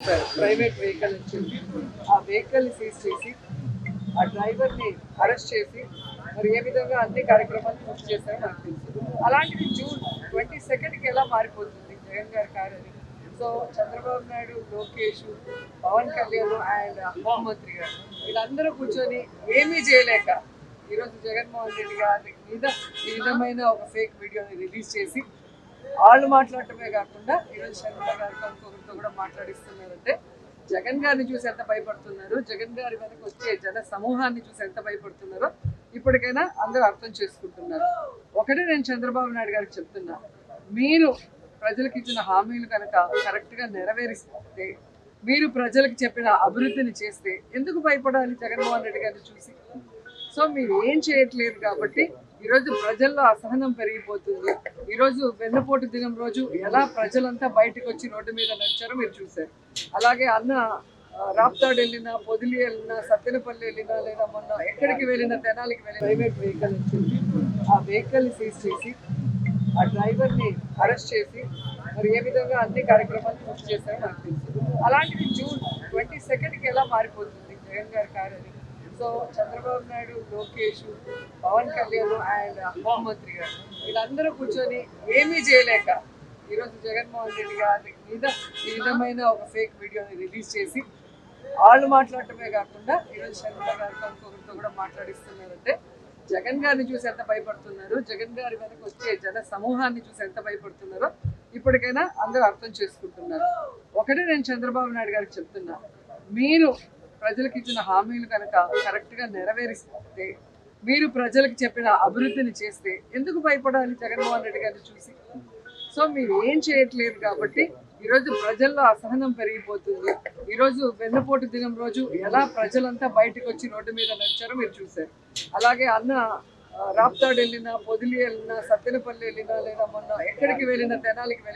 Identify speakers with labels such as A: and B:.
A: Private vehicle వచ్చింది ఆ vehicle seize చేసి ఆ డ్రైవర్ని అరెస్ట్ చేసి మరి ఏ విధంగా అన్ని కార్యక్రమాలు పూర్తి చేశారో నాకు తెలుసు. అలాంటిది జూన్ ట్వంటీ సెకండ్కి ఎలా మారిపోతుంది జగన్ గారి కారు అని సో చంద్రబాబు నాయుడు లోకేష్ పవన్ కళ్యాణ్ అండ్ హోంమంత్రి గారు వీళ్ళందరూ కూర్చొని ఏమీ చేయలేక ఈరోజు జగన్మోహన్ రెడ్డి గారి మీద ఈ విధమైన ఒక ఫేక్ వీడియోని రిలీజ్ చేసి వాళ్ళు మాట్లాడటమే కాకుండా ఈరోజు శర్మిల గారితో ఇంకొకరితో కూడా మాట్లాడిస్తున్నారంటే జగన్ గారిని చూసి ఎంత భయపడుతున్నారు? జగన్ గారి వెనక వచ్చే జన సమూహాన్ని చూసి ఎంత భయపడుతున్నారో ఇప్పటికైనా అందరూ అర్థం చేసుకుంటున్నారు. ఒకటే నేను చంద్రబాబు నాయుడు గారికి చెప్తున్నా. మీరు ప్రజలకు ఇచ్చిన హామీలు కనుక కరెక్ట్గా నెరవేరిస్తే మీరు ప్రజలకు చెప్పిన అభివృద్ధిని చేస్తే ఎందుకు భయపడాలి జగన్మోహన్ రెడ్డి గారిని చూసి? సో మీరు ఏం చేయట్లేదు కాబట్టి ఈరోజు ప్రజల్లో అసహనం పెరిగిపోతుంది. ఈరోజు వెన్నపోటు దినం రోజు ఎలా ప్రజలంతా బయటకు వచ్చి రోడ్డు మీద నడిచారో మీరు చూశారు. అలాగే అన్న రాప్తాడు వెళ్ళినా పొదిలి వెళ్ళినా సత్తెనపల్లి వెళ్ళినా లేదా మొన్న ఎక్కడికి వెళ్ళినా తెనాలికి వెళ్ళిన ప్రైవేట్ వెహికల్ వచ్చింది ఆ వెహికల్ సీజ్ చేసి ఆ డ్రైవర్ని అరెస్ట్ చేసి మరి ఏ విధంగా అన్ని కార్యక్రమాలు పూర్తి చేశారో నాకు తెలుసు. అలాంటిది జూన్ ట్వంటీ సెకండ్కి ఎలా మారిపోతుంది? జగన్ గారి కారు అని సో చంద్రబాబు నాయుడు లోకేష్ పవన్ కళ్యాణ్ అండ్ హోంమంత్రి గారు వీళ్ళందరూ కూర్చొని ఏమీ చేయలేక ఈరోజు జగన్మోహన్ రెడ్డి గారి మీద ఈ విధమైన ఒక ఫేక్ వీడియోని రిలీజ్ చేసి వాళ్ళు మాట్లాడటమే కాకుండా ఈరోజు శర్మిల గారితో ఇంకొకరితో కూడా మాట్లాడిస్తున్నారంటే జగన్ గారిని చూసి ఎంత భయపడుతున్నారు? జగన్ గారి వెనక వచ్చే జన సమూహాన్ని చూసి ఎంత భయపడుతున్నారో ఇప్పటికైనా అందరూ అర్థం చేసుకుంటున్నారు. ఒకటే నేను చంద్రబాబు నాయుడు గారికి చెప్తున్నా. మీరు ప్రజలకు ఇచ్చిన హామీలు కనుక కరెక్ట్గా నెరవేరిస్తే మీరు ప్రజలకు చెప్పిన అభివృద్ధిని చేస్తే ఎందుకు భయపడాలి జగన్మోహన్ రెడ్డి గారిని చూసి? సో మీరు ఏం చేయట్లేదు కాబట్టి ఈరోజు ప్రజల్లో అసహనం పెరిగిపోతుంది. ఈరోజు వెన్నపోటు దినం రోజు ఎలా ప్రజలంతా బయటకు వచ్చి రోడ్డు మీద నడిచారో మీరు చూశారు. అలాగే అన్న రాప్తాడు వెళ్ళినా పొదిలి వెళ్ళినా సత్తెనపల్లి వెళ్ళినా లేదా మొన్న ఎక్కడికి వెళ్ళినా తెనాలికి వెళ్ళినా